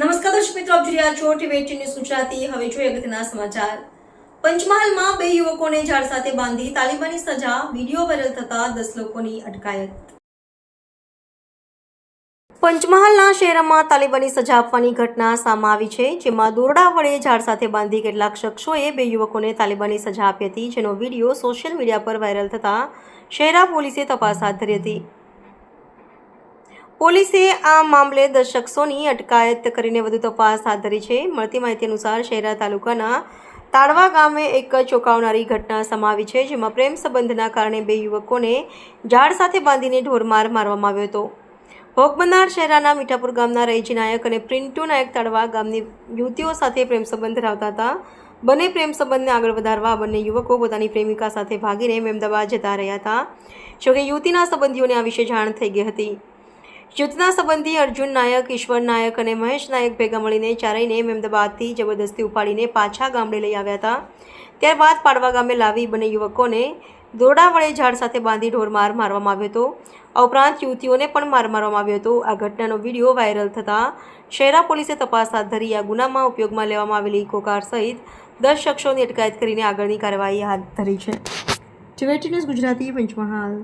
નમસ્કાર દર્શક મિત્રો, આપ જોઈ રહ્યા છો ટીવી ન્યૂઝ ગુજરાતી. હવે જોઈએ અગત્યના સમાચાર. પંચમહાલમાં બે યુવકોને ઝાડ સાથે બાંધી તાલિબાની સજા. વીડિયો વાયરલ થતા દસ લોકોની અટકાયત. પંચમહાલના શહેરમાં તાલિબાની સજા આપવાની ઘટના સામે આવી છે, જેમાં દોરડા વડે ઝાડ સાથે બાંધી કેટલાક શખ્સોએ બે યુવકોને તાલિબાની સજા આપી હતી, જેનો વીડિયો સોશિયલ મીડિયા પર વાયરલ થતા શહેરા પોલીસે તપાસ હાથ ધરી હતી. પોલીસે આ મામલે દસ શખ્સોની અટકાયત કરીને વધુ તપાસ હાથ ધરી છે. મળતી માહિતી અનુસાર શહેરા તાલુકાના તાળવા ગામે એક ચોંકાવનારી ઘટના સમાવી છે, જેમાં પ્રેમ સંબંધના કારણે બે યુવકોને ઝાડ સાથે બાંધીને ઢોરમાર મારવામાં આવ્યો હતો. ભોગ બનનાર શહેરાના મીઠાપુર ગામના રૈજી નાયક અને પ્રિન્ટુ નાયક તાળવા ગામની યુવતીઓ સાથે પ્રેમ સંબંધ ધરાવતા હતા. બંને પ્રેમ સંબંધને આગળ વધારવા બંને યુવકો પોતાની પ્રેમિકા સાથે ભાગીને મહેમદાબાદ જતા રહ્યા હતા, જોકે યુવતીના સંબંધીઓને આ વિશે જાણ થઈ ગઈ હતી. યુદ્ધના સંબંધી અર્જુન નાયક, ઈશ્વર નાયક અને મહેશ નાયક ભેગા મળીને ચારેયને મહેમદાબાદથી જબરદસ્તી ઉપાડીને પાછા ગામડે લઈ આવ્યા હતા. ત્યારબાદ પાડવા ગામે લાવી બંને યુવકોને દોરડા વડે ઝાડ સાથે બાંધી ઢોરમાર મારવામાં આવ્યો હતો. આ ઉપરાંત યુવતીઓને પણ માર મારવામાં આવ્યો હતો. આ ઘટનાનો વીડિયો વાયરલ થતાં શહેરા પોલીસે તપાસ હાથ ધરી આ ગુનામાં ઉપયોગમાં લેવામાં આવેલી કોકાર સહિત દસ શખ્સોની અટકાયત કરીને આગળની કાર્યવાહી હાથ ધરી છે. TV news Gujarati Panchmahal.